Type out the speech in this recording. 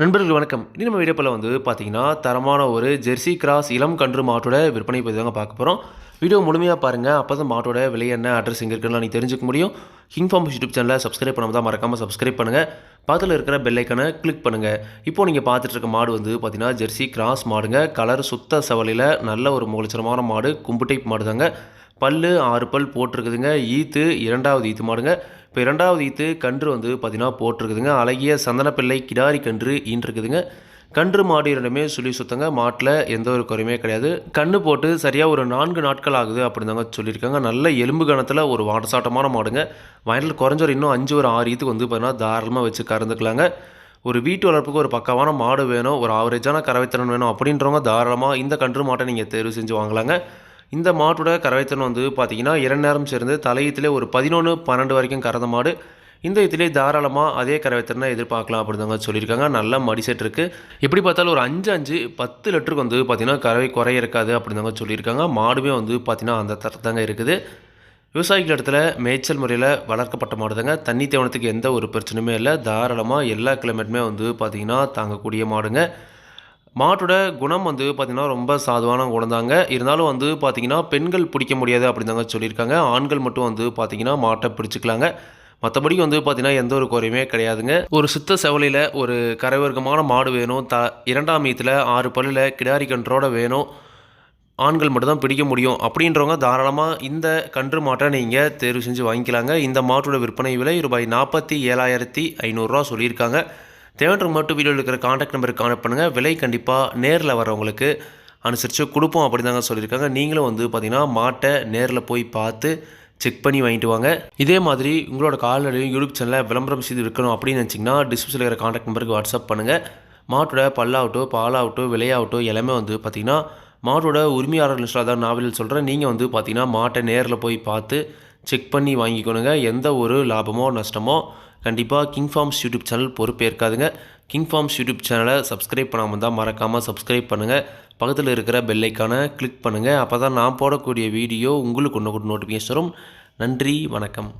நண்பர்கள் வணக்கம். இனி நம்ம வீடியோப்பில் வந்து பார்த்தீங்கன்னா தரமான ஒரு ஜெர்சி கிராஸ் இளம் கன்று மாட்டோட விற்பனை பற்றி தாங்க பார்க்க போகிறோம் வீடியோ முழுமையாக பாருங்கள் அப்போ தான் மாட்டோட விலை என்ன அட்ரஸ் எங்கே இருக்குன்னு நீங்கள் தெரிஞ்சுக்க முடியும். கிங் ஃபார்ம் யூடியூப் சேனலை சப்ஸ்கிரைப் பண்ணாமல் தான் மறக்காமல் சப்ஸ்கிரைப் பண்ணுங்கள் பக்கத்தில் இருக்கிற பெல்லைக்கனை கிளிக் பண்ணுங்கள் இப்போது நீங்கள் பார்த்துட்டு இருக்க மாடு வந்து பார்த்தீங்கன்னா ஜெர்சி கிராஸ் மாடுங்க. கலர் சுத்த சவலையில் நல்ல ஒரு மூலச்சரமான மாடு கும்பு டைப் மாடு தாங்க பல்லு ஆறு பல் போட்டிருக்குதுங்க. ஈத்து இரண்டாவது ஈத்து மாடுங்க. இப்போ இரண்டாவது ஈத்து கன்று வந்து பார்த்திங்கன்னா போட்டிருக்குதுங்க. அழகிய சந்தனப்பிள்ளை கிடாரி கன்று ஈன்றிருக்குதுங்க. கன்று மாடு இரண்டுமே சுழி சுத்தங்க. மாட்டில் எந்த ஒரு குறையுமே கிடையாது. கன்று போட்டு சரியாக ஒரு நான்கு நாட்கள் ஆகுது அப்படின்னு தாங்க சொல்லியிருக்காங்க. நல்ல எலும்பு கணத்தில் ஒரு வாட்டசாட்டமான மாடுங்க. வயலில் குறைஞ்ச ஒரு இன்னும் அஞ்சு ஒரு ஆறு ஈத்துக்கு வந்து பார்த்தீங்கன்னா தாராளமாக வச்சு கறந்துக்கலாங்க. ஒரு வீட்டு வளர்ப்புக்கு ஒரு பக்கமான மாடு வேணும். ஒரு ஆவரேஜான கறவைத்திறன் வேணும் அப்படின்றவங்க தாராளமாக இந்த கன்று மாட்டை நீங்கள் தேர்வு செஞ்சு வாங்கலாங்க. இந்த மாட்டோட கறவைத்தன் வந்து பார்த்தீங்கன்னா இரண்டு நேரம் சேர்ந்து தலையத்திலே ஒரு பதினொன்று பன்னெண்டு வரைக்கும் கறந்த மாடு. இந்த இதிலே தாராளமாக அதே கறவைத்திறனை எதிர்பார்க்கலாம் அப்படிதாங்க சொல்லியிருக்காங்க. நல்ல மடிசெட் இருக்குது எப்படி பார்த்தாலும் ஒரு அஞ்சு அஞ்சு பத்து லிட்டருக்கு வந்து பார்த்திங்கன்னா கறவை குறைய இருக்காது அப்படிதாங்க சொல்லியிருக்காங்க. மாடுமே வந்து பார்த்திங்கன்னா அந்த தரத்தாங்க இருக்குது. விவசாயிகள் இடத்துல மேய்ச்சல் முறையில் வளர்க்கப்பட்ட மாடு தாங்க தண்ணி தேவனத்துக்கு எந்த ஒரு பிரச்சனையுமே இல்லை. தாராளமாக எல்லா கிளைமேட்டுமே வந்து பார்த்திங்கன்னா தாங்கக்கூடிய மாடுங்க. மாட்டோட குணம் வந்து பார்த்திங்கன்னா ரொம்ப சாதுவான குணம் தாங்க. இருந்தாலும் வந்து பார்த்திங்கன்னா பெண்கள் பிடிக்க முடியாது அப்படின்னு தாங்க சொல்லியிருக்காங்க. ஆண்கள் மட்டும் வந்து பார்த்திங்கன்னா மாட்டை பிடிச்சிக்கலாங்க. மற்றபடி வந்து பார்த்திங்கன்னா எந்த ஒரு குறையுமே கிடையாதுங்க. ஒரு சுத்த செவலியில் ஒரு கரைவர்க்கமான மாடு வேணும். த இரண்டாம் ஈத்தில் ஆறு பல்லில் கிடாரி கன்றோட வேணும். ஆண்கள் மட்டும்தான் பிடிக்க முடியும். அப்படின்றவங்க தாராளமாக இந்த கன்று மாட்டை நீங்கள் தேர்வு செஞ்சு வாங்கிக்கலாங்க. இந்த மாட்டோட விற்பனை விலை ரூபாய் நாற்பத்தி ஏழாயிரத்தி ஐநூறுரூவா சொல்லியிருக்காங்க. தேவைன்ற மட்டும் வீடியோவில் இருக்கிற காண்டாக்ட் நம்பருக்கு கான்டாக்ட் பண்ணுங்கள் விலை கண்டிப்பாக நேரில் வரவங்களுக்கு அனுசரித்து கொடுப்போம் அப்படி தாங்க சொல்லியிருக்காங்க. நீங்களும் வந்து பார்த்திங்கன்னா மாட்டை நேரில் போய் பார்த்து செக் பண்ணி வாங்கிட்டு வாங்க. இதே மாதிரி உங்களோட கால்நடையும் யூடியூப் சேனலில் விளம்பரம் செய்து இருக்கணும் அப்படின்னு நினச்சிங்கன்னா டிஸ்கிரிப்ஷனில் இருக்கிற காண்டாக்ட் நம்பருக்கு வாட்ஸ்அப் பண்ணுங்கள் மாட்டோட பல்லாகட்டும் பாலாகட்டும் விலையாகட்டும் எல்லாமே வந்து பார்த்திங்கன்னா மாட்டோட உரிமையாளர் லிஸ்ட்டில் தான் நாவலில் சொல்கிறேன் நீங்கள் வந்து பார்த்திங்கன்னா மாட்டை நேரில் போய் பார்த்து செக் பண்ணி வாங்கிக்கணுங்க. எந்த ஒரு லாபமோ நஷ்டமோ கண்டிப்பாக கிங் ஃபார்ம்ஸ் யூடியூப் சேனல் பொறுப்பேற்காதுங்க. கிங் ஃபார்ம்ஸ் யூடியூப் சேனலை சப்ஸ்கிரைப் பண்ணாமல் தான் மறக்காமல் சப்ஸ்கிரைப் பண்ணுங்கள் பக்கத்தில் இருக்கிற பெல்லைக்கான கிளிக் பண்ணுங்கள் அப்போ தான் நான் போடக்கூடிய வீடியோ உங்களுக்கு ஒன்று கூட நோட்டிஃபிகேஷன் வரும். நன்றி வணக்கம்.